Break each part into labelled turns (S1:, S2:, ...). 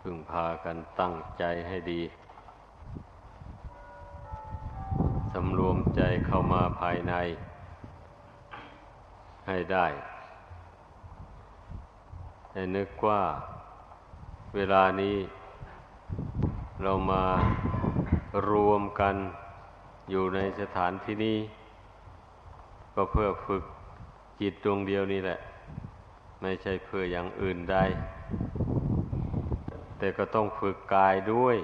S1: พึงพากันตั้งใจให้ดีสำรวมใจเข้ามาภายใน ให้ได้ ให้นึกว่าเวลานี้ เรามารวมกันอยู่ในสถานที่นี้ ก็เพื่อฝึกจิตดวงเดียวนี่แหละ ไม่ใช่เพื่ออย่างอื่นใด แต่ก็ต้องฝึกกายด้วย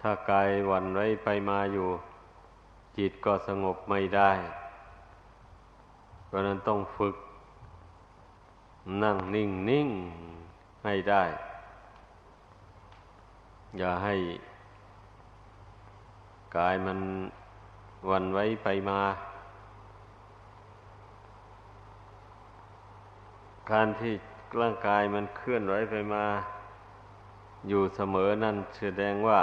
S1: ถ้ากายหวันไว้ไปมาอยู่ จิตก็สงบไม่ได้เพราะนั้นต้องฝึก นั่งนิ่งนิ่งให้ได้ อย่าให้กายมันวันไว้ไปมา การที่ ร่างกายมันเคลื่อนไหวไปมา อยู่เสมอนั่นแสดงว่า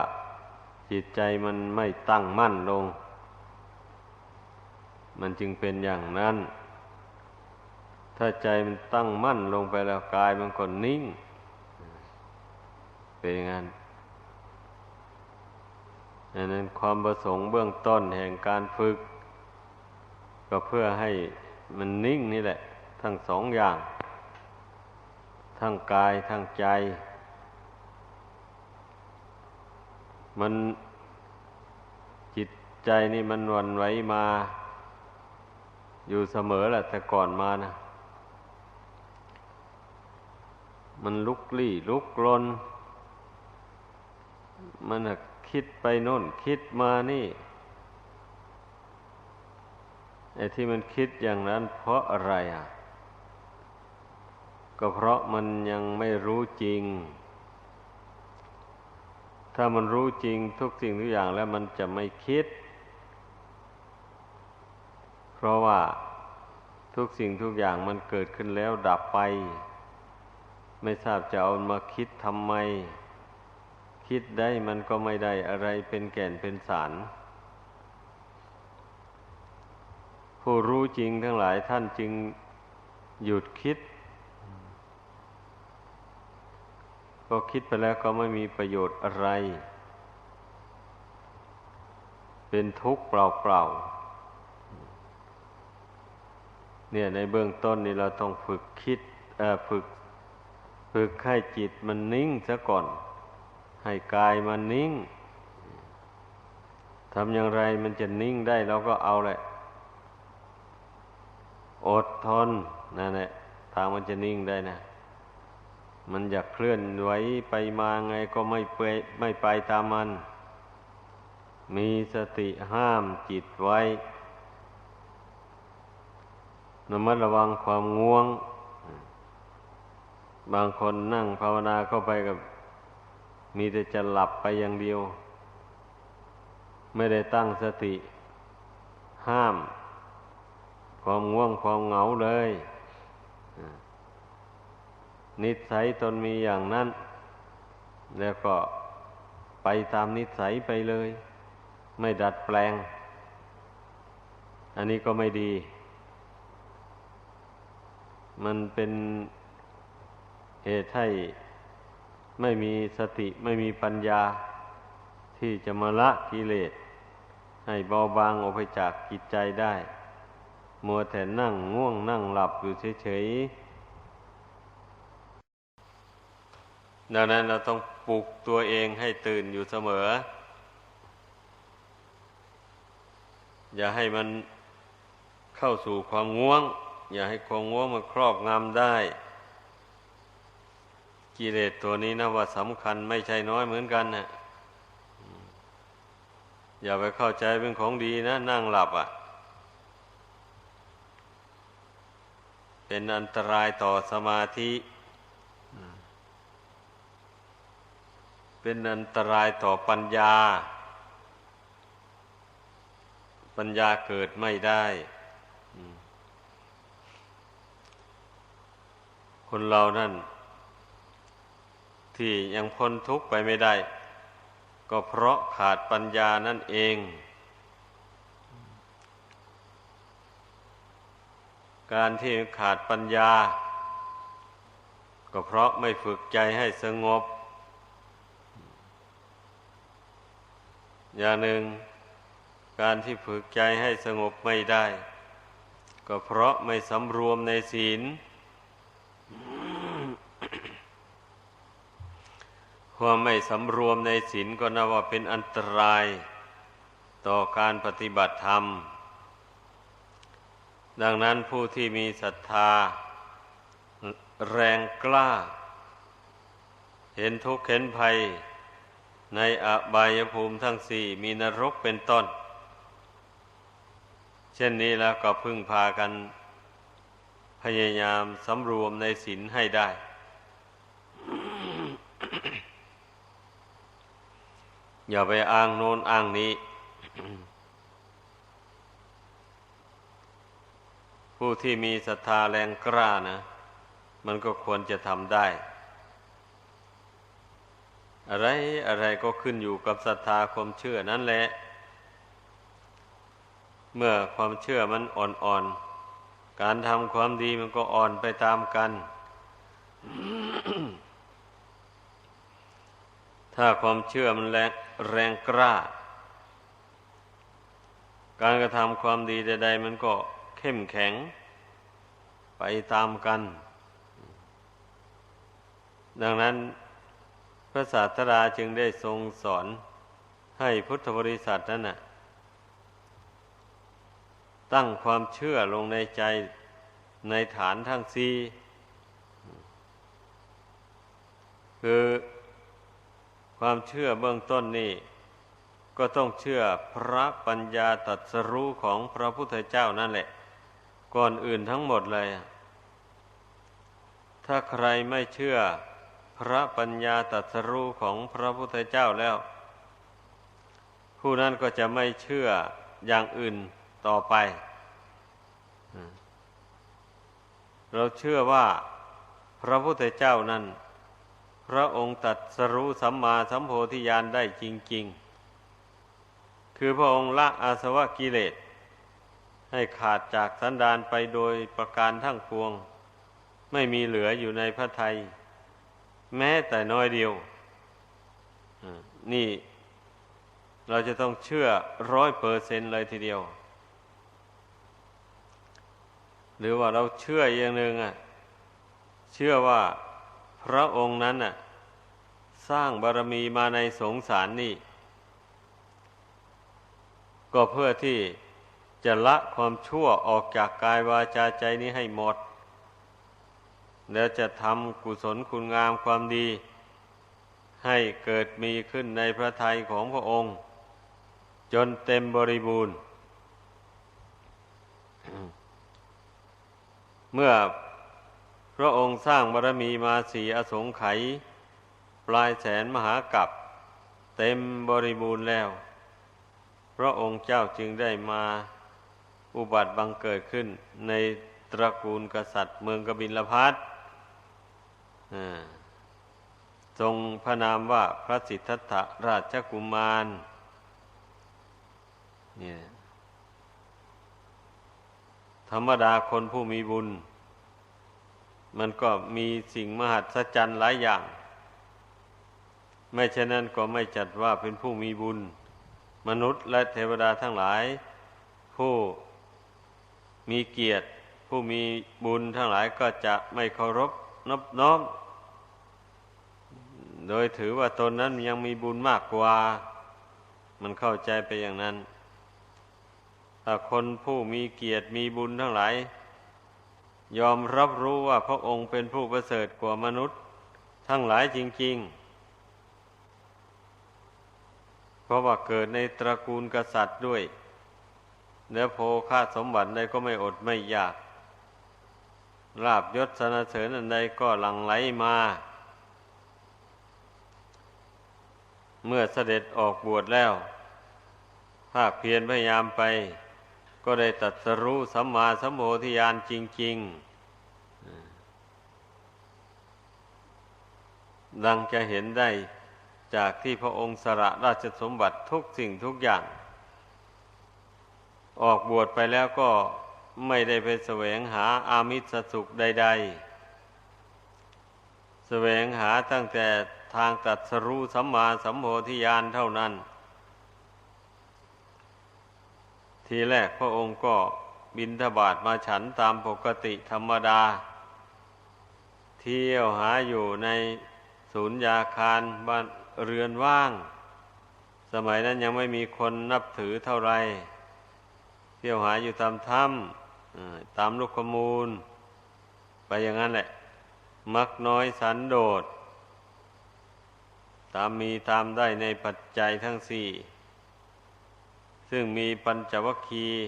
S1: จิตใจมันไม่ตั้งมั่นลง มันจึงเป็นอย่างนั้น ถ้าใจมันตั้งมั่นลงไปแล้วกายมันก็นิ่ง เป็นอย่างนั้นดังนั้นความประสงค์เบื้องต้นแห่งการฝึก ก็เพื่อให้มันนิ่งนี่แหละ ทั้งสองอย่าง ทั้งกายทั้งใจ มันจิตใจนี่มันวันไหวมา อยู่เสมอแหละแต่ก่อนมานะมันลุกลี้ลุกลน มันคิดไปโน่น คิดมานี่ไอ้ที่มันคิดอย่างนั้นเพราะอะไรอะ ก็เพราะมันยังไม่รู้จริง ถ้ามันรู้จริงทุกสิ่งทุกอย่างแล้วมันจะไม่คิด เพราะว่าทุกสิ่งทุกอย่างมันเกิดขึ้นแล้วดับไป ไม่ทราบจะเอามาคิดทำไม คิดได้มันก็ไม่ได้อะไรเป็นแก่นเป็นสาร ผู้รู้จริงทั้งหลายท่านจึงหยุดคิด ก็คิดไปแล้วก็ไม่มีประโยชน์อะไร เป็นทุกข์เปล่าๆ เนี่ยในเบื้องต้นนี่เราต้องฝึกคิดฝึกฝึกให้จิตมันนิ่งซะก่อน ให้กายมันนิ่งทำอย่างไรมันจะนิ่งได้เราก็เอาแหละ อดทนนั่นแหละทางมันจะนิ่งได้นะ มันอยากเคลื่อนไหวไปมาไงก็ไม่ไปไม่ไปตามมัน มีสติห้ามจิตไว้ระมัดระวังความง่วง บางคนนั่งภาวนาเข้าไปกับ มีแต่จะหลับไปอย่างเดียว ไม่ได้ตั้งสติ ห้าม ความง่วงความเหงาเลย นิสัยตนมีอย่างนั้น แล้วก็ไปตามนิสัยไปเลย ไม่ดัดแปลง อันนี้ก็ไม่ดี มันเป็นเหตุให้ไม่มีสติไม่มีปัญญา ที่จะมาละกิเลส ให้เบาบางออกไปจากกิจใจได้ มัวแต่นั่งง่วงนั่งหลับอยู่เฉยๆ ดังนั้นเราต้องปลุกตัวเองให้ตื่นอยู่เสมอ อย่าให้มันเข้าสู่ความง่วง อย่าให้ความง่วงมันครอบงำได้ กิเลสตัวนี้นะว่าสำคัญไม่ใช่น้อยเหมือนกันนะอย่าไปเข้าใจเป็นของดีนะ นั่งหลับอะ่ะ เป็นอันตรายต่อสมาธิ เป็นอันตรายต่อปัญญา ปัญญาเกิดไม่ได้ คนเรานั่น ที่ยังพ้นทุกข์ไปไม่ได้ ก็เพราะขาดปัญญานั่นเอง การที่ขาดปัญญา ก็ก็เพราะไม่ฝึกใจให้สงบ อย่างหนึ่งการที่ฝึกใจให้สงบไม่ได้ ก็เพราะไม่สำรวมในศีล ความไม่สำรวมในศีลก็นับว่าเป็นอันตรายต่อการปฏิบัติธรรม ดังนั้นผู้ที่มีศรัทธา แรงกล้า เห็นทุกข์เห็นภัย ในอบายภูมิทั้งสี่มีนรกเป็นต้น เช่นนี้แล้วก็พึ่งพากัน พยายามสำรวมในศีลให้ได้ อย่าไปอ้างโน้นอ้างนี้ ผู้ที่มีศรัทธาแรงกล้านะ มันก็ควรจะทำได้ อะไรอะไรก็ขึ้นอยู่กับศรัทธาความเชื่อนั่นแหละ เมื่อความเชื่อมันอ่อนๆ การทำความดีมันก็อ่อนไปตามกัน ถ้าความเชื่อมันแรงแรงกล้า การกระทำความดีใดๆมันก็เข้มแข็ง ไปตามกัน ดังนั้น ระศาสดาจึงได้ทรงสอนให้พุทธบริษัทนั้นนะตั้งความเชื่อลงในใจในฐานทั้งสี่คือความเชื่อเบื้องต้นนี่ก็ต้องเชื่อพระปัญญาตรัสรู้ของพระพุทธเจ้านั่นแหละ ก่อนอื่นทั้งหมดเลย ถ้าใครไม่เชื่อ พระปัญญาตรัสรู้ของพระพุทธเจ้าแล้ว ผู้นั้นก็จะไม่เชื่ออย่างอื่นต่อไป เราเชื่อว่าพระพุทธเจ้านั้น พระองค์ตัดสรู้สัมมาสัมโพธิญาณได้จริง ๆ คือพระองค์ละอาสวะกิเลส ให้ขาดจากสันดานไปโดยประการทั้งปวง ไม่มีเหลืออยู่ในพระไทย แม้แต่น้อยเดียว นี่เราจะต้องเชื่อร้อยเปอร์เซนเลยทีเดียว หรือว่าเราเชื่ออย่างหนึ่งอะ เชื่อว่าพระองค์นั้นน่ะ สร้างบารมีมาในสงสารนี่ ก็เพื่อที่จะละความชั่วออกจากกายวาจาใจนี้ให้หมด แล้วจะทำกุศลคุณงามความดี ให้เกิดมีขึ้นในพระทัยของพระองค์ จนเต็มบริบูรณ์ เมื่อพระองค์สร้างบารมีมาสีอสงไขยปลายแสนมหากัปเต็มบริบูรณ์แล้ว พระองค์เจ้าจึงได้มาอุบัติบังเกิดขึ้นในตระกูลกษัตริย์เมืองกบิลพัท ทรงพระนามว่าพระสิทธัตถราชกุมาร เนี่ย ธรรมดาคนผู้มีบุญ มันก็มีสิ่งมหัศจรรย์หลายอย่าง ไม่เช่นนั้นก็ไม่จัดว่าเป็นผู้มีบุญ มนุษย์และเทวดาทั้งหลาย ผู้มีเกียรติ ผู้มีบุญทั้งหลายก็จะไม่เคารพ นบน้อม โดยถือว่าตนนั้นยังมีบุญมากกว่า มันเข้าใจไปอย่างนั้น ถ้าคนผู้มีเกียรติมีบุญทั้งหลาย ยอมรับรู้ว่าพระองค์เป็นผู้ประเสริฐกว่ามนุษย์ ทั้งหลายจริง ๆเพราะว่าเกิดในตระกูลกษัตริย์ด้วย แล้วโภคาสมบัติใดก็ไม่อดไม่อยาก ลาบยศสนเสริญอันใดก็หลั่งไหลมา เมื่อเสด็จออกบวชแล้ว ภาคเพียรพยายามไป ก็ได้ตัดสรู้สัมมาสัมโพธิญาณจริง ๆ ดังจะเห็นได้จากที่พระองค์สละราชสมบัติทุกสิ่งทุกอย่าง ออกบวชไปแล้วก็ ไม่ได้ไปแสวงหาอามิสสุขใด ๆ แสวงหาตั้งแต่ทางตัดสรู้สัมมาสัมโพธิญาณเท่านั้น ทีแรกพระองค์ก็บินทบาทมาฉันตามปกติธรรมดา เที่ยวหาอยู่ในศูนย์ยาคารบ้านเรือนว่าง สมัยนั้นยังไม่มีคนนับถือเท่าไรเที่ยวหาอยู่ตามถ้ำ ตามลูกขมูล ไปอย่างนั้นแหละ มักน้อยสันโดษ ตามมีตามได้ในปัจจัยทั้งสี่ ซึ่งมีปัญจวัคคีย์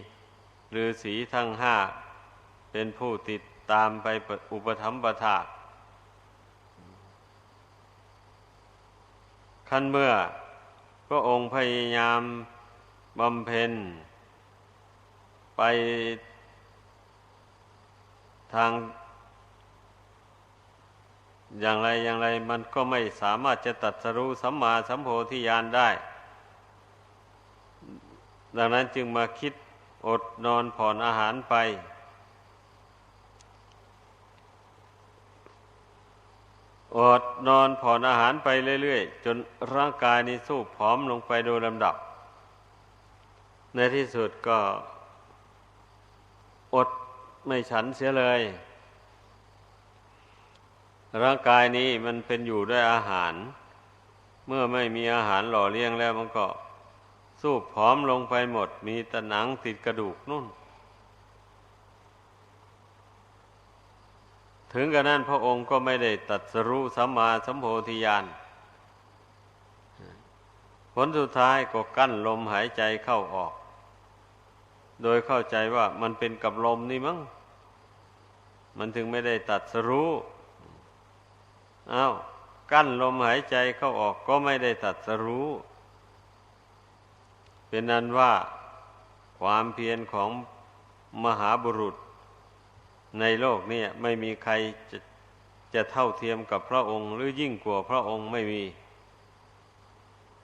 S1: หรือสีทั้งห้า เป็นผู้ติดตามไปอุปถัมภะถาขั้นเมื่อพระองค์พยายามบำเพ็ญไป ทาง อย่างไรอย่างไรมันก็ไม่สามารถจะตัดสรู้สัมมาสัมโพธิญาณได้ ดังนั้นจึงมาคิดอดนอนผ่อนอาหารไป อดนอนผ่อนอาหารไปเรื่อยๆ จนร่างกายนี้สู้ผอมลงไปโดยลำดับ ในที่สุดก็อด ไม่ฉันเสียเลย ร่างกายนี้มันเป็นอยู่ด้วยอาหาร เมื่อไม่มีอาหารหล่อเลี้ยงแล้วมันก็สู้ผอมลงไปหมด มีต่หนังติดกระดูกนุ่น ถึงกระนั้นพระองค์ก็ไม่ได้ตัดสรู้สัมมาสัมโพธิญาณผลสุดท้ายก็กั้นลมหายใจเข้าออก โดยเข้าใจว่ามันเป็นกับลมนี่มั้ง มันถึงไม่ได้ตัดสรู้อา้าวกั้นลมหายใจเข้าออกก็ไม่ได้ตัดสรู้ เป็นนั้นว่าความเพียรของมหาบุรุษ ในโลกนี้ไม่มีใครจะจะเท่าเทียมกับพระองค์หรือยิ่งกว่าพระองค์ไม่มี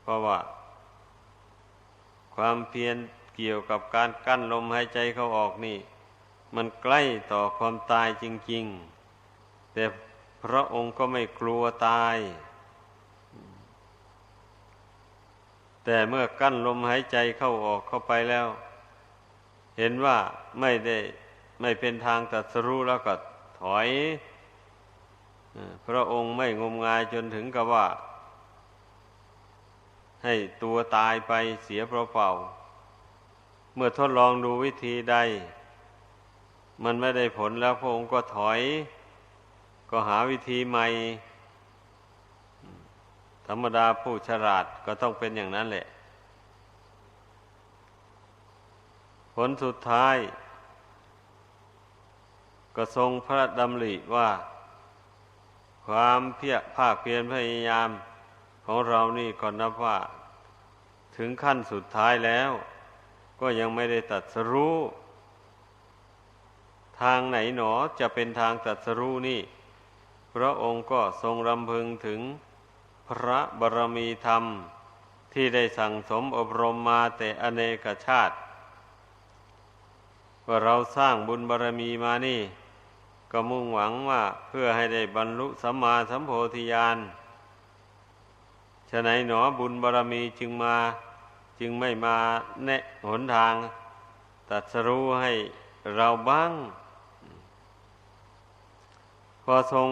S1: เพราะว่า ความเพียร เกี่ยวกับการกั้นลมหายใจเข้าออกนี่ มันใกล้ต่อความตายจริง ๆ แต่พระองค์ก็ไม่กลัวตาย แต่เมื่อกั้นลมหายใจเข้าออกเข้าไปแล้ว เห็นว่าไม่ได้ไม่เป็นทางตัดสรู้แล้วก็ถอยพระองค์ไม่งมงายจนถึงกับว่า ให้ตัวตายไปเสียเปล่า เมื่อทดลองดูวิธีใด มันไม่ได้ผลแล้วพระองค์ก็ถอย ก็หาวิธีใหม่ ธรรมดาผู้ฉลาดก็ต้องเป็นอย่างนั้นแหละ ผลสุดท้าย ก็ทรงพระดำริว่า ความเพียรภาคเพียรพยายามของเรานี่ก็นับว่า ถึงขั้นสุดท้ายแล้ว ก็ยังไม่ได้ตัดสรู้ ทางไหนหนอจะเป็นทางตัดสรู้นี่ พระองค์ก็ทรงรำพึงถึงพระบรมีธรรมที่ได้สั่งสมอบรมมาแต่อเนกชาติว่าเราสร้างบุญบารมีมานี่ ก็มุ่งหวังว่าเพื่อให้ได้บรรลุสัมมาสัมโพธิญาณฉะไหนหนอบุญบารมีจึงมา จึงไม่มาแนะหนทางตัดสรู้ให้เราบ้าง พอทรง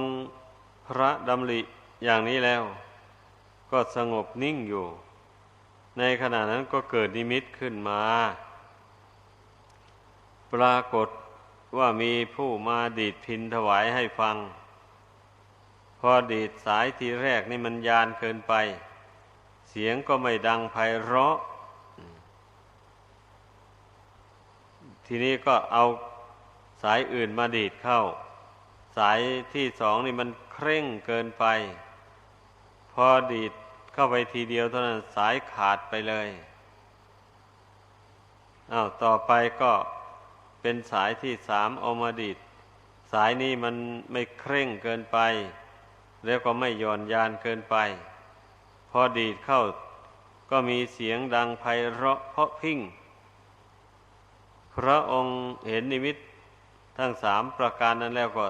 S1: พระดำริอย่างนี้แล้ว ก็สงบนิ่งอยู่ ในขณะนั้นก็เกิดนิมิตขึ้นมา ปรากฏว่ามีผู้มาดีดพินถวายให้ฟัง พอดีดสายทีแรกนี่มันยานเกินไป เสียงก็ไม่ดังไพเราะ ทีนี้ก็เอาสายอื่นมาดีดเข้า สายที่สองนี่มันเคร่งเกินไป พอดีดเข้าไปทีเดียวเท่านั้นสายขาดไปเลยอา้าวต่อไปก็เป็นสายที่สามอมาดิดสายนี้มันไม่เคร่งเกินไป แล้วก็ไม่ย่อนยานเกินไป พอดีดเข้าก็มีเสียงดังไพเราะเพาะพิ้ง พระองค์เห็นนิมิตทั้งสามประการนั้นแล้วก็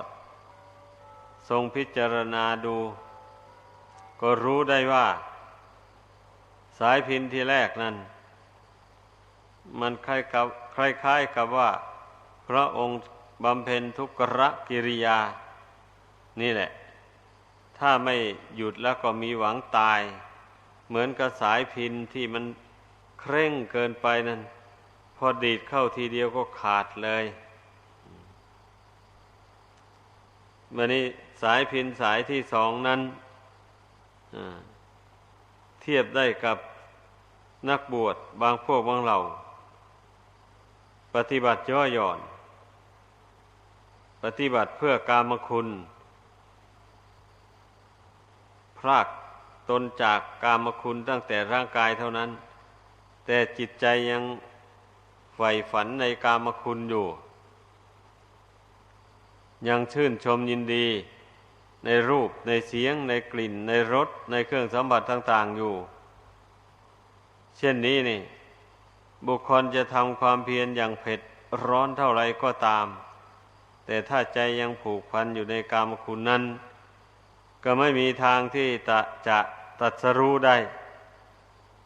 S1: ทรงพิจารณาดู ก็รู้ได้ว่า สายพินที่แรกนั้น มันคล้ายกับคล้ายๆกับว่า พระองค์บำเพ็ญทุกขกิริยา นี่แหละ ถ้าไม่หยุดแล้วก็มีหวังตาย เหมือนกับสายพินที่มันเคร่งเกินไปนั่น อดีดเข้าทีเดียวก็ขาดเลยวันนี้สายพินสายที่สองนั้นเทียบได้กับนักบวชบางพวกบางเหล่า ปฏิบัติย่อหย่อน ปฏิบัติเพื่อกามคุณ พรากตนจากกามคุณตั้งแต่ร่างกายเท่านั้น แต่จิตใจยัง ใฝ่ฝันในกามคุณอยู่ ยังชื่นชมยินดี ในรูปในเสียง ในกลิ่น ในรสในเครื่องสัมผัสต่าง ๆอยู่ เช่นนี้นี่ บุคคลจะทำความเพียรอย่างเผ็ดร้อนเท่าไรก็ตาม แต่ถ้าใจยังผูกพันอยู่ในกามคุณนั้น ก็ไม่มีทางที่จะจะตัดสรู้ได้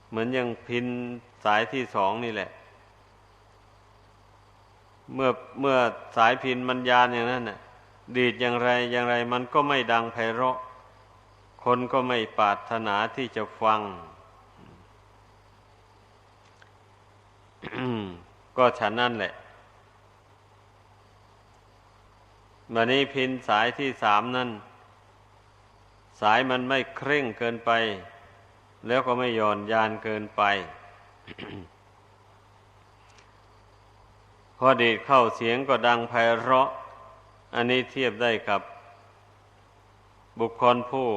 S1: เหมือนอย่างพินสายที่สองนี่แหละ เมื่อเมื่อสายพินมันยานอย่างนั้นน่ะ ดีดอย่างไรอย่างไรมันก็ไม่ดังไพเราะ คนก็ไม่ปรารถนาที่จะฟัง ก็ฉันนั่นแหละวันนี้พินสายที่สามนั่น สายมันไม่เคร่งเกินไป แล้วก็ไม่ย่อนยานเกินไป พอดีดเข้าเสียงก็ดังไพเราะ อันนี้เทียบได้กับ บุคคลผู้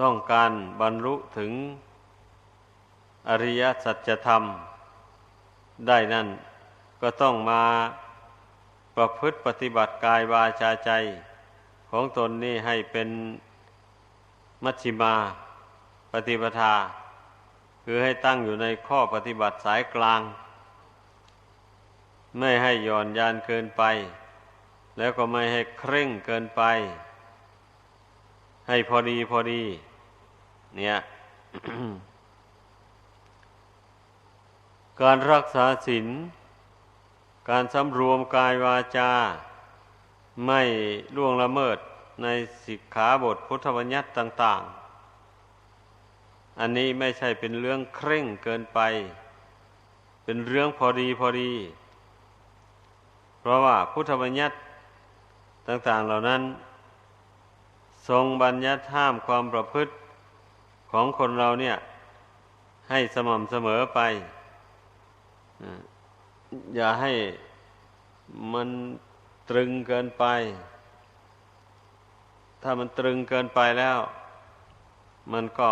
S1: ต้องการบรรลุถึงอริยสัจธรรม ได้นั่นก็ต้องมาประพฤติปฏิบัติกายวาจาใจ ของตนนี่ให้เป็นมัชฌิมาปฏิปทา คือให้ตั้งอยู่ในข้อปฏิบัติสายกลาง ไม่ให้หย่อนยานเกินไป แล้วก็ไม่ให้เคร่งเกินไป ให้พอดีพอดี เนี่ย การรักษาศีลการสำรวมกายวาจา ไม่ล่วงละเมิดในสิกขาบทพุทธบัญญัติต่าง ๆ อันนี้ไม่ใช่เป็นเรื่องเคร่งเกินไป เป็นเรื่องพอดีพอดี เพราะว่าพุทธบัญญัติต่างๆเหล่านั้น ทรงบัญญัติห้ามความประพฤติของคนเราเนี่ย ให้สม่ำเสมอไป อย่าให้มันตรึงเกินไป ถ้ามันตรึงเกินไปแล้ว มันก็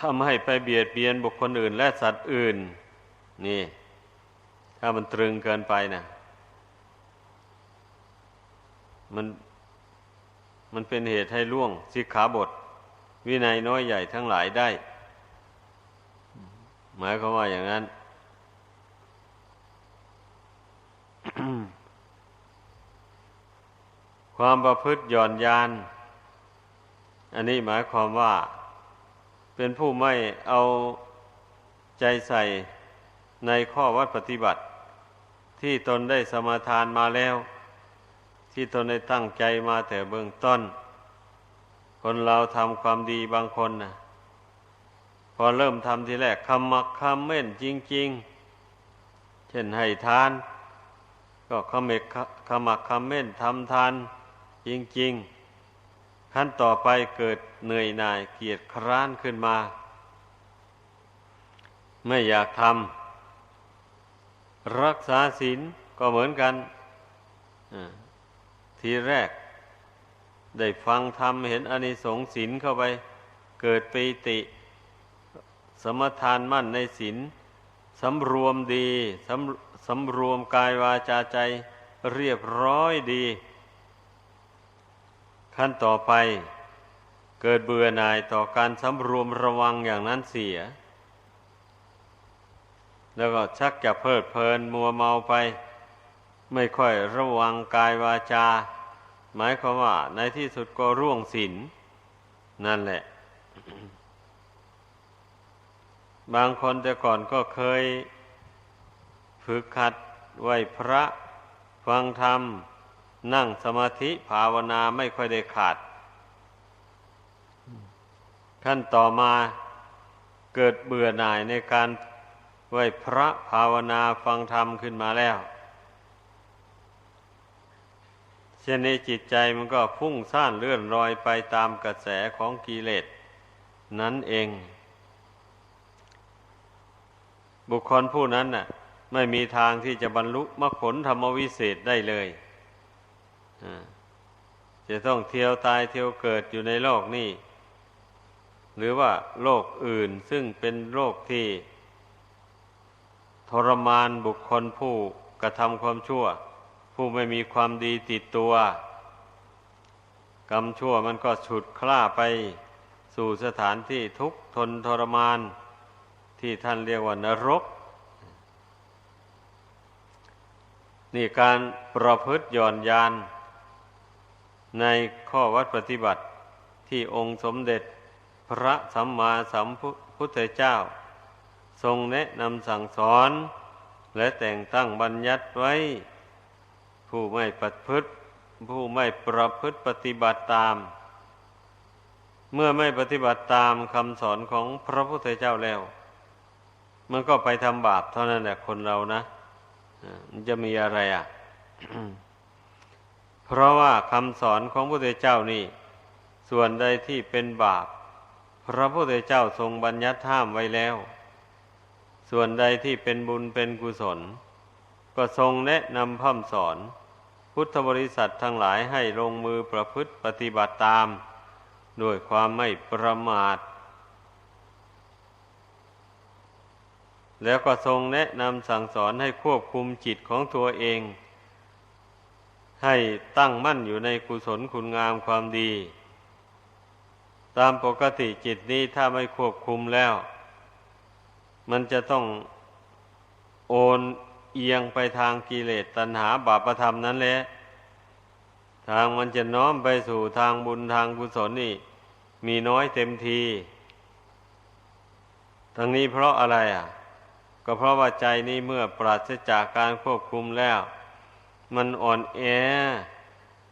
S1: ทำให้ไปเบียดเบียนบุคคลอื่น และสัตว์อื่น นี่ ถ้ามันตรึงเกินไปนะมันมันเป็นเหตุให้ล่วงสิกขาบท วินัยน้อยใหญ่ทั้งหลายได้ หมายความว่าอย่างนั้น ความประพฤติหย่อนยาน อันนี้หมายความว่า เป็นผู้ไม่เอาใจใส่ในข้อวัดปฏิบัติ ที่ตนได้สมาทานมาแล้ว ที่ตนได้ตั้งใจมาแต่เบื้องต้น คนเราทำความดีบางคนนะพอเริ่มทำทีแรกคำมักคำเม่นจริง ๆ เช่นให้ทาน ก็ขมิกขมักคำเม่นทำทานจริง ๆ ขั้นต่อไปเกิดเหนื่อยหน่ายเกียจคร้านขึ้นมา ไม่อยากทำรักษาศีลก็เหมือนกันทีแรก ได้ฟังธรรมเห็นอนิสงส์ศีลเข้าไป เกิดปีติ สมทานมั่นในศีลสำรวมดีสำสำรวมกายวาจาใจเรียบร้อยดี ขั้นต่อไปเกิดเบื่อหน่ายต่อการสำรวมระวังอย่างนั้นเสีย แล้วก็ชักจะเพลิดเพลินมัวเมาไป ไม่ค่อยระวังกายวาจา หมายความว่า ในที่สุดก็ร่วงศีลนั่นแหละ บางคนแต่ก่อนก็เคยฝึกขัดไหวพระฟังธรรม นั่งสมาธิภาวนาไม่ค่อยได้ขาด ขั้นต่อมาเกิดเบื่อหน่ายในการไหวพระภาวนาฟังธรรมขึ้นมาแล้ว เช่นนี้จิตใจมันก็พุ่งซ่านเลื่อนลอยไปตามกระแสของกิเลสนั้นเอง บุคคลผู้นั้นน่ะ ไม่มีทางที่จะบรรลุมรรคผลธรรมวิเศษได้เลย จะต้องเที่ยวตายเที่ยวเกิดอยู่ในโลกนี้ หรือว่าโลกอื่นซึ่งเป็นโลกที่ ทรมานบุคคลผู้กระทำความชั่ว ผู้ไม่มีความดีติดตัว กรรมชั่วมันก็ฉุดคล้าไปสู่สถานที่ทุกข์ทนทรมาน ที่ท่านเรียกว่านรกนี่การประพฤติย่อนยาน ในข้อวัดปฏิบัติที่องค์สมเด็จพระสัมมาสัมพุทธเจ้า ทรงแนะนำสั่งสอน และแต่งตั้งบัญญัติไว้ ผู้ไม่ปฏิพฤติผู้ไม่ประพฤติปฏิบัติตาม เมื่อไม่ปฏิบัติตามคำสอนของพระพุทธเจ้าแล้ว มันก็ไปทำบาปเท่านั้นแหละคนเรานะมันจะมีอะไรอะ เพราะว่าคำสอนของพระพุทธเจ้านี่ ส่วนใดที่เป็นบาป พระพุทธเจ้าทรงบัญญัติห้ามไว้แล้ว ส่วนใดที่เป็นบุญเป็นกุศล ก็ทรงแนะนำพ่ำสอน พุทธบริษัททั้งหลายให้ลงมือประพฤติปฏิบัติตาม ด้วยความไม่ประมาท แล้วก็ทรงแนะนำสั่งสอนให้ควบคุมจิตของตัวเอง ให้ตั้งมั่นอยู่ในกุศลคุณงามความดี ตามปกติจิตนี้ถ้าไม่ควบคุมแล้ว มันจะต้องโอนเอียงไปทางกิเลสตัณหาบาปธรรมนั้นแหละ ทางมันจะน้อมไปสู่ทางบุญทางกุศลนี่ มีน้อยเต็มที ทั้งนี้เพราะอะไรอะ ก็เพราะว่าใจนี้เมื่อปราศจากการควบคุมแล้ว มันอ่อนแอ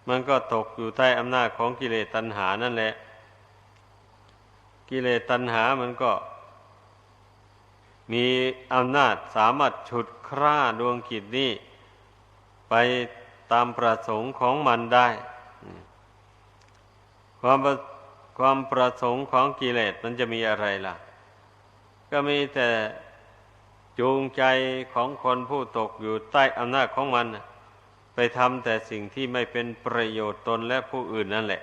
S1: มันก็ตกอยู่ใต้อำนาจของกิเลสตัณหานั่นแหละ กิเลสตัณหามันก็ มีอำนาจสามารถฉุดคร่าดวงกิจนี้ ไปตามประสงค์ของมันได้ ความความประสงค์ของกิเลสมันจะมีอะไรล่ะ ก็มีแต่จูงใจของคนผู้ตกอยู่ใต้อำนาจของมัน ไปทำแต่สิ่งที่ไม่เป็นประโยชน์ตนและผู้อื่นนั่นแหละ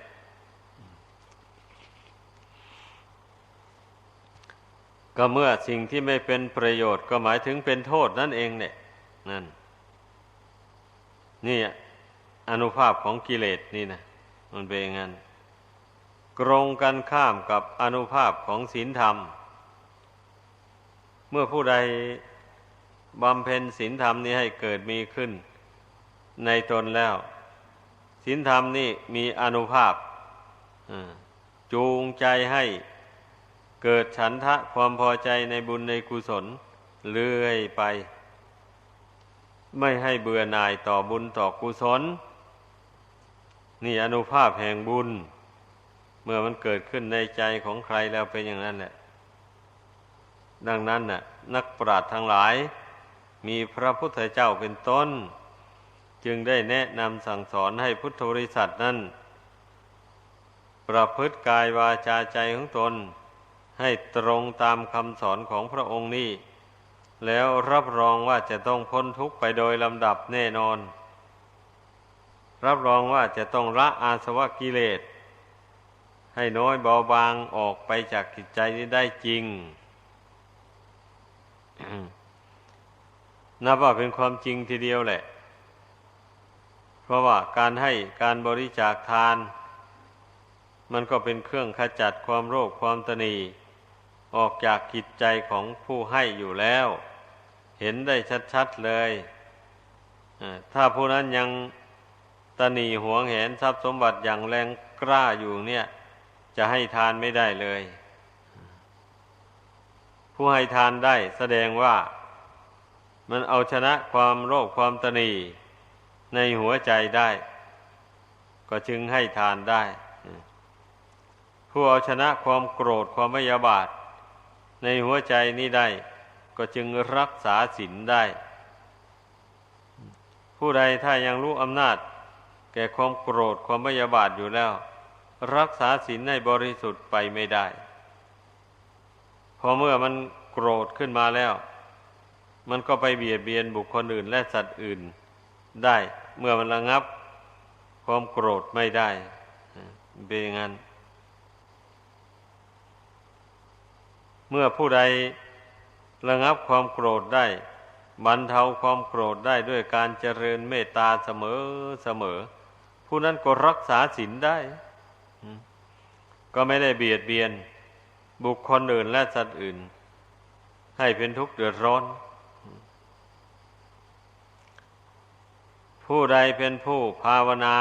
S1: ก็เมื่อสิ่งที่ไม่เป็นประโยชน์ก็หมายถึงเป็นโทษนั่นเองเนี่ยนั่น นี่อนุภาพของกิเลสนี่นะมันเป็นอย่างนั้นกรงกันข้ามกับอนุภาพของศีลธรรม เมื่อผู้ใดบำเพ็ญศีลธรรมนี้ให้เกิดมีขึ้น ในตนแล้วศีลธรรมนี่มีอนุภาพจูงใจให้เกิดฉันทะความพอใจในบุญในกุศลเลื่อยไป ไม่ให้เบื่อหน่ายต่อบุญต่อกุศล นี่อนุภาพแห่งบุญ เมื่อมันเกิดขึ้นในใจของใครแล้วเป็นอย่างนั้นแหละ ดังนั้นน่ะ นักปราชญ์ทั้งหลาย มีพระพุทธเจ้าเป็นต้น จึงได้แนะนำสั่งสอนให้พุทธบริษัทนั้น ประพฤติกายวาจาใจของตน ให้ตรงตามคำสอนของพระองค์นี้ แล้วรับรองว่าจะต้องพ้นทุกข์ไปโดยลำดับแน่นอน รับรองว่าจะต้องละอาสวะกิเลส ให้น้อยเบาบางออกไปจากจิตใจนี้ได้จริงนับว่าเป็นความจริงทีเดียวแหละ ราะว่าการให้การบริจาคทาน มันก็เป็นเครื่องขจัดความโรคความตนีออกจากจิตใจของผู้ให้อยู่แล้ว เห็นได้ชัดๆเลยถ้าผู้นั้นยังตนีหวงเห็นทรัพย์สมบัติอย่างแรงกล้าอยู่เนี่ย จะให้ทานไม่ได้เลย ผู้ให้ทานได้แสดงว่ามันเอาชนะความโลภความตนี ในหัวใจได้ ก็จึงให้ทานได้ ผู้เอาชนะความโกรธความไม่ยาบาท ในหัวใจนี้ได้ ก็จึงรักษาศีลได้ ผู้ใดถ้ายังรู้อำนาจ แก่ความโกรธความไม่ยาบาทอยู่แล้ว รักษาศีลให้บริสุทธิ์ไปไม่ได้ พอเมื่อมันโกรธขึ้นมาแล้ว มันก็ไปเบียดเบียนบุคคลอื่นและสัตว์อื่น ได้เมื่อมันระงับ ความโกรธไม่ได้เป็นอย่างนั้นเมื่อผู้ใดระงับความโกรธได้บรรเทาความโกรธได้ด้วยการเจริญเมตตาเสมอเสมอ ผู้นั้นก็รักษาศีลได้ ก็ไม่ได้เบียดเบียน บุคคลอื่นและสัตว์อื่น ให้เป็นทุกข์เดือดร้อน ผู้ใดเป็นผู้ภาวนา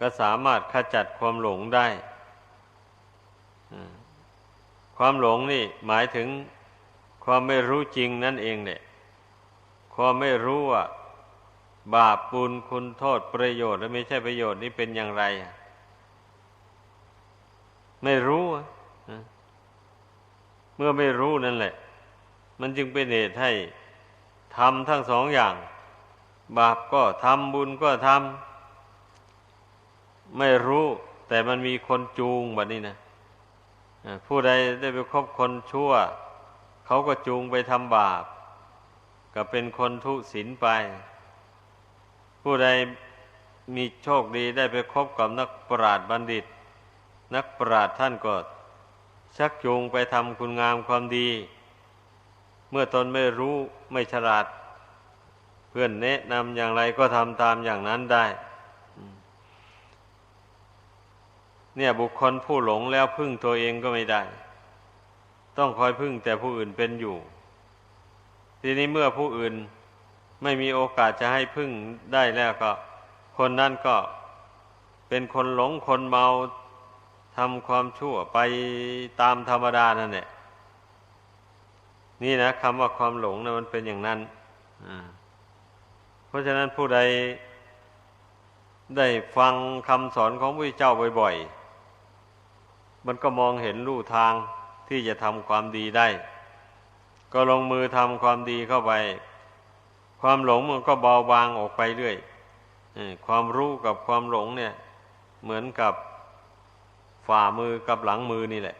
S1: ก็สามารถขจัดความหลงได้ ความหลงนี่หมายถึงความไม่รู้จริงนั่นเองเนี่ยความไม่รู้ว่าบาปบุญคุณโทษประโยชน์และไม่ใช่ประโยชน์นี่เป็นอย่างไร ไม่รู้ เมื่อไม่รู้นั่นแหละ มันจึงเป็นเหตุให้ทำทั้งสองอย่าง บาปก็ทำบุญก็ทำไม่รู้ แต่มันมีคนจูงแบบนี้นะผู้ใดได้ไปคบคนชั่ว เขาก็จูงไปทำบาป ก็เป็นคนทุศีลไป ผู้ใดมีโชคดีได้ไปคบกับนักปราชญ์บัณฑิต นักปราชญ์ท่านก็ชักจูงไปทำคุณงามความดี เมื่อตนไม่รู้ไม่ฉลาด เพื่อนแนะนำอย่างไรก็ทำตามอย่างนั้นได้ เนี่ยบุคคลผู้หลงแล้วพึ่งตัวเองก็ไม่ได้ ต้องคอยพึ่งแต่ผู้อื่นเป็นอยู่ ทีนี้เมื่อผู้อื่นไม่มีโอกาสจะให้พึ่งได้แล้วก็ คนนั้นก็เป็นคนหลงคนเมาทำความชั่วไปตามธรรมดานั่นแหละนี่นะคำว่าความหลงนะมันเป็นอย่างนั้น เพราะฉะนั้นผู้ใดได้ฟังคำสอนของพระเจ้าบ่อย ๆ มันก็มองเห็นลู่ทางที่จะทำความดีได้ ก็ลงมือทำความดีเข้าไป ความหลงมันก็เบาบางออกไปเรื่อยความรู้กับความหลงเนี่ย เหมือนกับฝ่ามือกับหลังมือนี่แหละ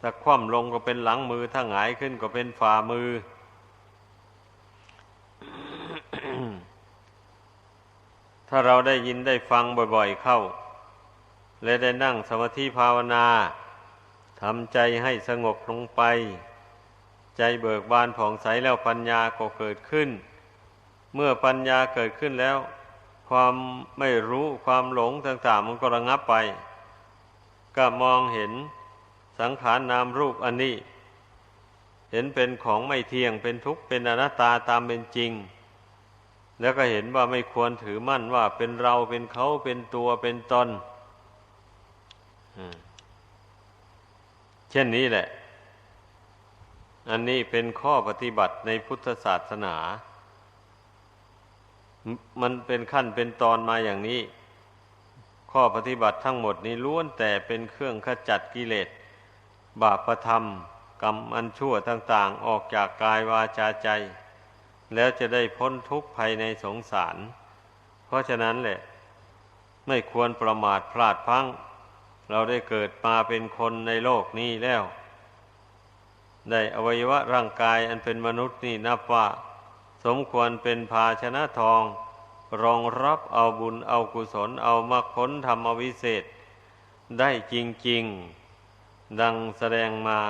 S1: ถ้าคว่ำลงก็เป็นหลังมือถ้าหงายขึ้นก็เป็นฝ่ามือ ถ้าเราได้ยินได้ฟังบ่อยๆเข้า และได้นั่งสมาธิภาวนาทำใจให้สงบลงไป ใจเบิกบานผ่องใสแล้วปัญญาก็เกิดขึ้น เมื่อปัญญาเกิดขึ้นแล้ว ความไม่รู้ความหลงต่างๆมันก็ระงับไป ก็มองเห็นสังขารนามรูปอันนี้ เห็นเป็นของไม่เที่ยงเป็นทุกข์เป็นอนัตตาตามเป็นจริง แล้วก็เห็นว่าไม่ควรถือมั่นว่าเป็นเราเป็นเขาเป็นตัวเป็นตนเช่นนี้แหละ อันนี้เป็นข้อปฏิบัติในพุทธศาสนา มันเป็นขั้นเป็นตอนมาอย่างนี้ ข้อปฏิบัติทั้งหมดนี้ล้วนแต่เป็นเครื่องขจัดกิเลส บาปธรรม กรรมอันชั่วต่าง ๆ ออกจากกายวาจาใจ แล้วจะได้พ้นทุกข์ภายในสงสาร เพราะฉะนั้นแหละ ไม่ควรประมาทพลาดพังเราได้เกิดมาเป็นคนในโลกนี้แล้ว ได้อวัยวะร่างกายอันเป็นมนุษย์นี่นับว่าสมควรเป็นภาชนะทอง รองรับเอาบุญเอากุศลเอามรรคผลธรรมวิเศษ ได้จริง ๆ ดังแสดงมา